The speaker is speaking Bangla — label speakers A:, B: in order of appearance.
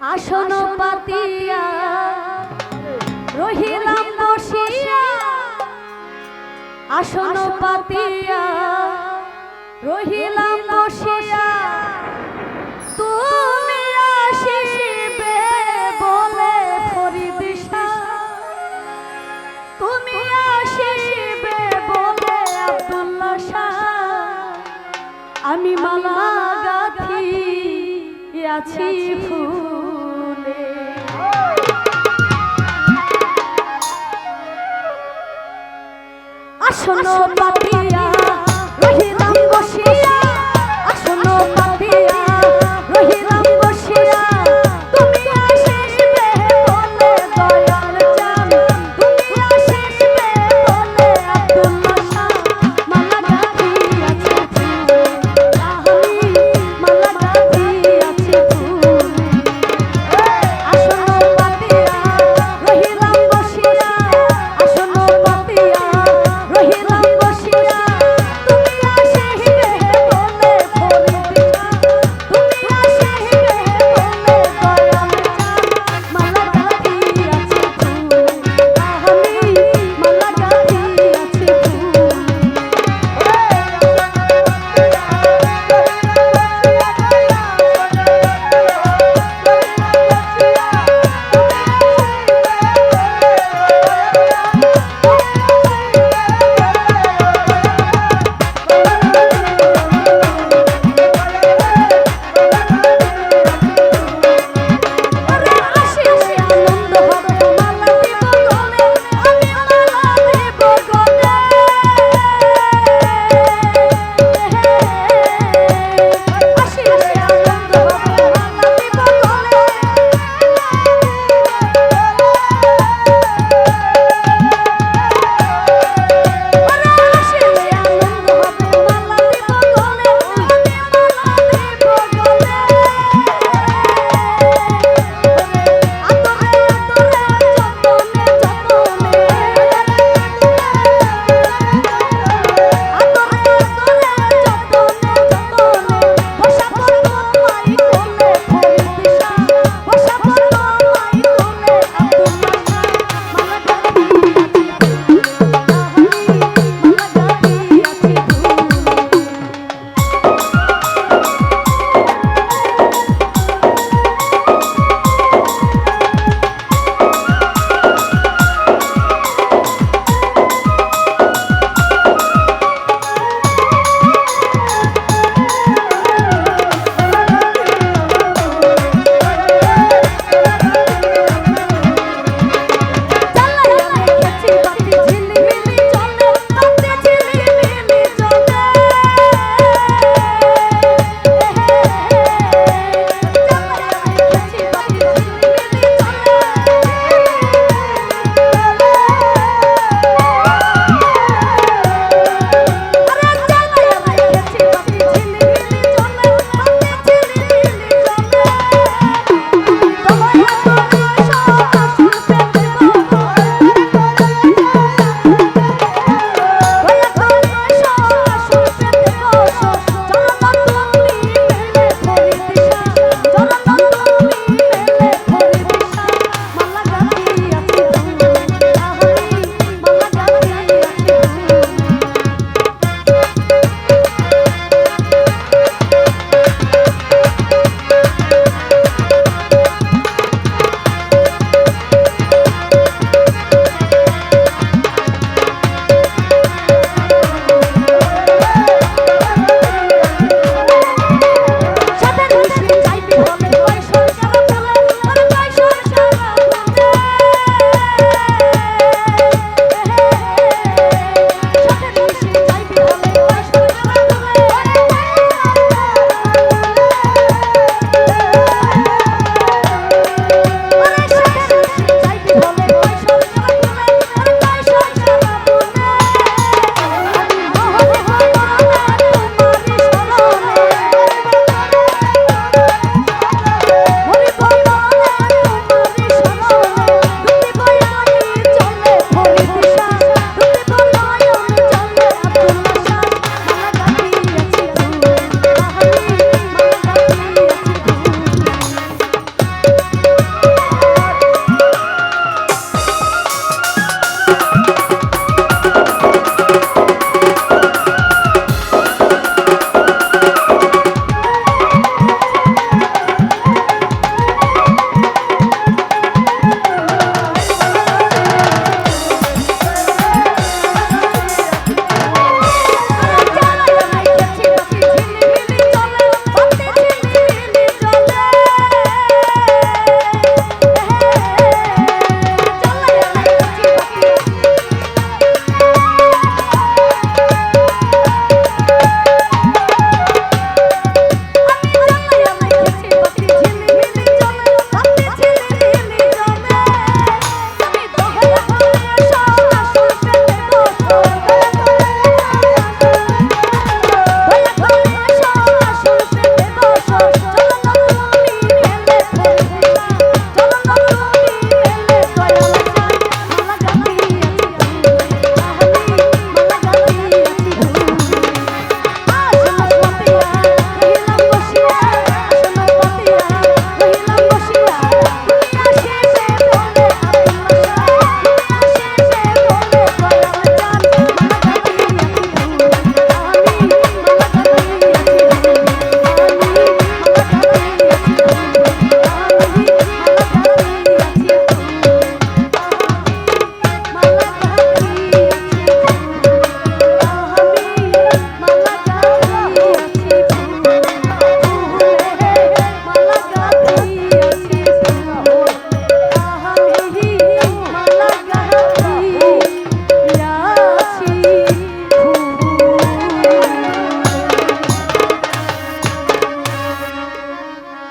A: আসন পাতিয়া। রহিলাম বসিয়া। আসন পাতিয়া। রহিলাম বসিয়া। তুমি আসিবে বলে ফরিদ শাহ তুমি আসিবে বলে আব্দুল্লাহ আমি মালা গাথি। আছি ফুলে। আসন